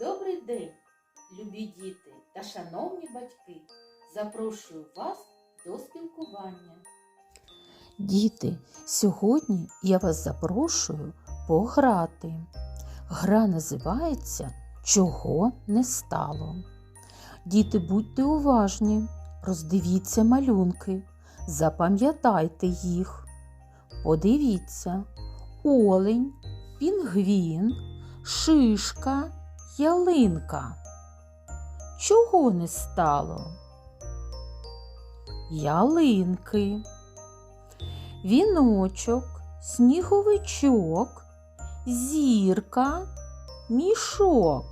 Добрий день, любі діти та шановні батьки. Запрошую вас до спілкування. Діти, сьогодні я вас запрошую пограти. Гра називається Чого не стало. Діти, будьте уважні, роздивіться малюнки, запам'ятайте їх. Подивіться: олень, пінгвін, шишка, ялинка. Чого не стало? Ялинки віночок, сніговичок, зірка, мішок.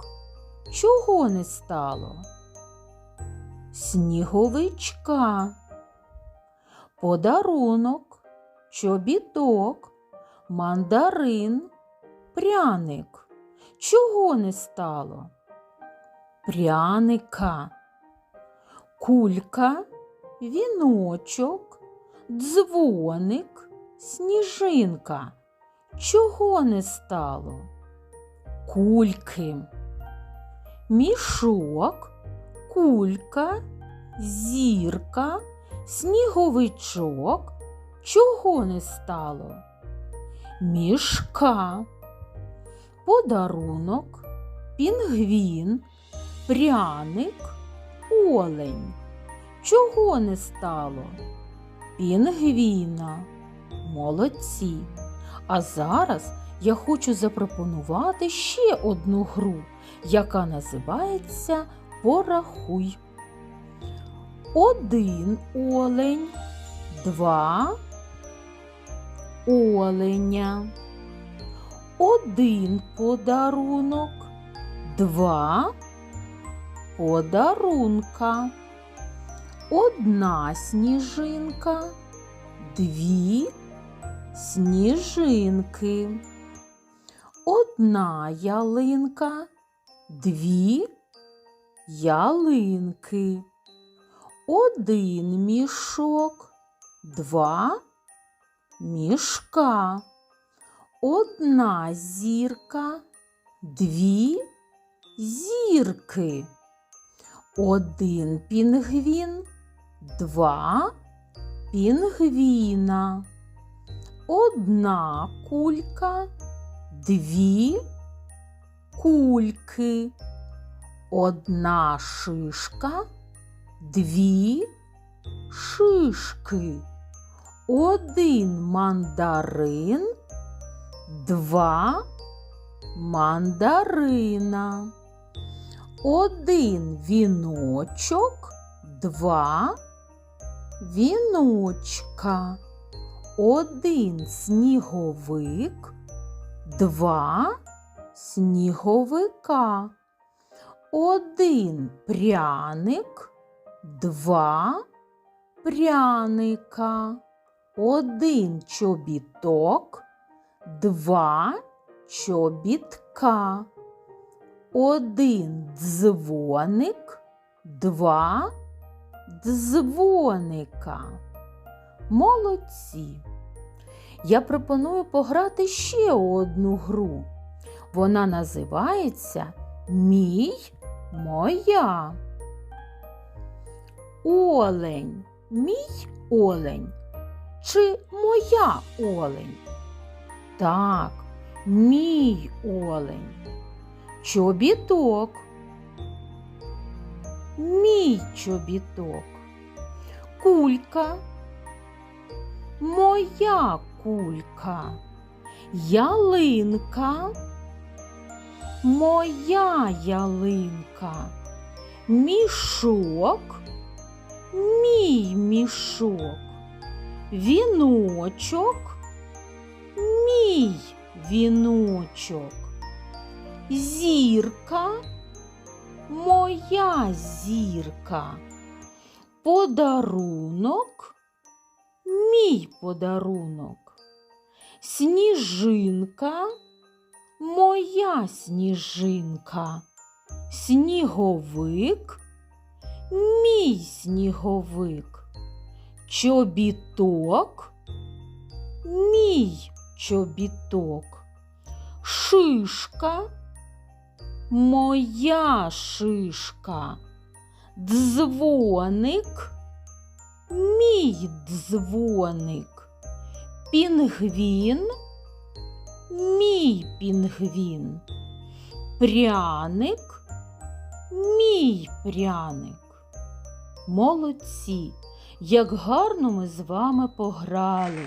Чого не стало? Сніговичка, подарунок, чобіток, мандарин, пряник. Чого не стало? Пряника, кулька, віночок, дзвоник, сніжинка. Чого не стало? Кульки, мішок, кулька, зірка, сніговичок. Чого не стало? Мішка, подарунок, пінгвін, пряник, олень. Чого не стало? Пінгвіна. Молодці. А зараз я хочу запропонувати ще одну гру, яка називається Порахуй. Один олень, два оленя. Один подарунок, два подарунка. Одна сніжинка, дві сніжинки. Одна ялинка, дві ялинки. Один мішок, два мішка. Одна зірка, дві зірки. Один пінгвін, два пінгвіна. Одна кулька, дві кульки. Одна шишка, дві шишки. Один мандарин, два мандарина. Один віночок, два віночка. Один сніговик, два сніговика. Один пряник, два пряника. Один чобіток, два чобітка. Один дзвоник, два дзвоника. Молодці. Я пропоную пограти ще одну гру. Вона називається Мій моя. Олень, мій олень. Чи моя олень? Так, мій олень. Чобіток. Мій чобіток. Кулька. Моя кулька. Ялинка. Моя ялинка. Мішок. Мій мішок. Віночок. Мій віночок. Зірка. Моя зірка. Подарунок. Мій подарунок. Сніжинка. Моя сніжинка. Сніговик. Мій сніговик. Чобіток. Мій чобіток. Шишка. моя шишка. Дзвоник, мій дзвоник. Пінгвін, мій пінгвін. Пряник, мій пряник. Молодці, як гарно ми з вами пограли.